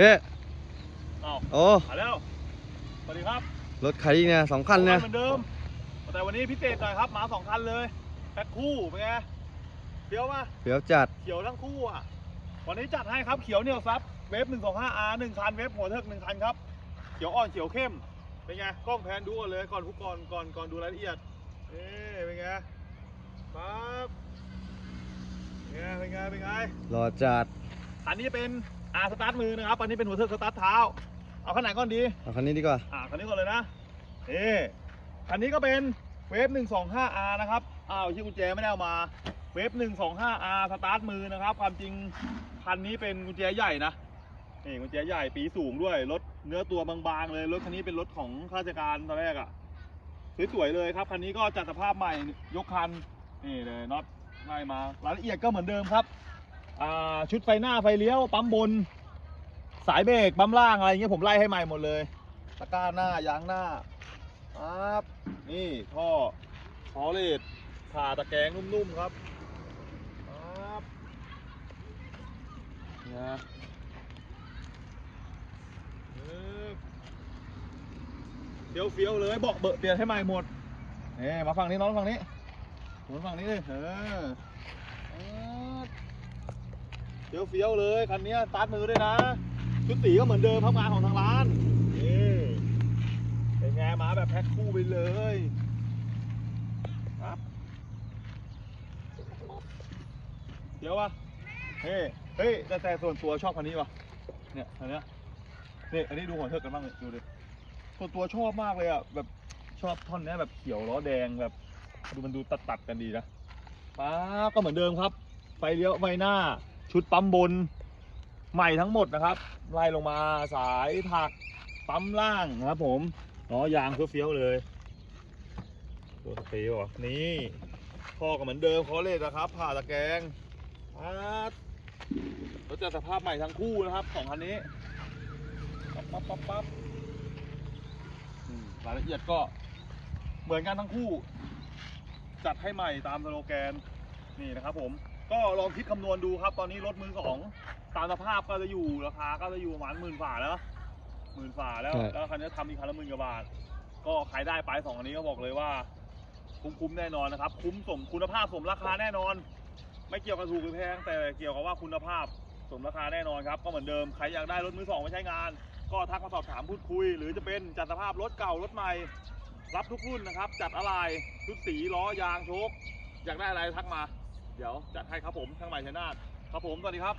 เพ่อ้าวโอ้มาแล้วสวัสดีครับรถใครเนี่ยสองคันเนี่ยเหมือนเดิม แต่วันนี้พิเศษหน่อยครับมาสองคันเลยแพ็คคู่เป็นไงเดี๋ยวมาเดี๋ยวจัดเขียวทั้งคู่อะวันนี้จัดให้ครับเขียวเหนียวซับเวฟ125 R หนึ่งคันเวฟหัวเทิกหนึ่งคันครับเขียวอ่อนเขียวเข้มเป็นไงกล้องแพนดูก่อนเลยก่อนทุกก่อนก่อนก่อนดูรายละเอียดนี่เป็นไงปั๊บเป็นไงเป็นไงเป็นไงรอจัดอันนี้เป็น อาสตาร์ทมือนะครับอันนี้เป็นหัวเทิกสตาร์ทเท้า เอาคันไหนก่อนดีเอาคันนี้ดีกว่า อ่าคันนี้ก่อนเลยนะนี่คันนี้ก็เป็นเวฟ 125R นะครับอ้าวที่กุญแจไม่ได้เอามา เวฟ 125R สตาร์ทมือนะครับ ความจริงคันนี้เป็นกุญแจใหญ่นะนี่กุญแจใหญ่ปีสูงด้วยรถเนื้อตัวบางๆเลยรถคันนี้เป็นรถของข้าราชการตอนแรกอะ่ะสวยๆเลยครับคันนี้ก็จัดสภาพใหม่ยกคันนี่เลยน็อตไล่มารายละเอียดก็เหมือนเดิมครับอ่า ชุดไฟหน้าไฟเลี้ยวปั๊มบน สายเบรกปั๊มล่างอะไรเงี้ยผมไล่ให้ใหม่หมดเลยตะกร้าหน้ายางหน้าปั๊บนี่ท่อพอเลดผ่าตะแกรงนุ่มๆครับปั๊บนี่นะเฟี้ยวเฟี้ยวๆเลยเบาะเบอะเปลี่ยนให้ใหม่หมดเน่มาฝั่งนี้น้องฝั่งนี้หมุนฝั่งนี้เลยเออ เฟี้ยวเฟี้ยวๆเลยคันนี้สตาร์ทมือด้วยนะชุดสีก็เหมือนเดิมทำงานของทางร้านนี่เป็นไงมาแบบแพ็คคู่ไปเลยครับเดี๋ยววะเฮ้ยเฮ้ยแต่แต่ส่วนตัวชอบคันนี้วะเนี่ยคันนี้นี่อันนี้ดูหัวเทิกกันบ้างเลยดูดิส่วนตัวชอบมากเลยอะแบบชอบท่อนนี้แบบเขียวล้อแดงแบบดูมันดูตัดตัดกันดีนะป้าก็เหมือนเดิมครับ ไฟเลี้ยวไฟหน้า ชุดปั๊มบนใหม่ทั้งหมดนะครับ ไล่ลงมาสายถักปั๊มล่างนะครับผมล้อยางเฟี้ยวๆเลยตัวสเปรย์วะนี่ท่อก็เหมือนเดิมคอเลสนะครับ ผ่าตะแกรงปั๊ดรถจะสภาพใหม่ทั้งคู่นะครับสองคันนี้ปั๊บปั๊บปั๊บปั๊บรายละเอียดก็เหมือนกันทั้งคู่ จัดให้ใหม่ตามสโลแกนนี่นะครับผม ก็ลองคิดคำนวณดูครับ ตอนนี้รถมือสองตามสภาพก็จะอยู่ราคาก็จะอยู่ประมาณหมื่นฝ่าแล้วหมื่นฝ่าแล้วใช่แล้วคันนี้ทำอีกคันละหมื่นกว่าบาท ก็ใครได้ไปสองอันนี้ก็บอกเลยว่า คุ้มๆแน่นอนนะครับ คุ้มสมคุณภาพสมราคาแน่นอน ไม่เกี่ยวกับถูกหรือแพงแต่เกี่ยวกับว่าคุณภาพสมราคาแน่นอนครับ ก็เหมือนเดิมใครอยากได้รถมือสองไปใช้งาน ก็ทักมาสอบถามพูดคุย หรือจะเป็นจัดสภาพรถเก่ารถใหม่ รับทุกรุ่นนะครับ จัดอะไรชุดสีล้อยางโชคอยากได้อะไรทักมา เดี๋ยวจัดให้ครับผมช่างใหม่ชัยนาทครับผมสวัสดีครับ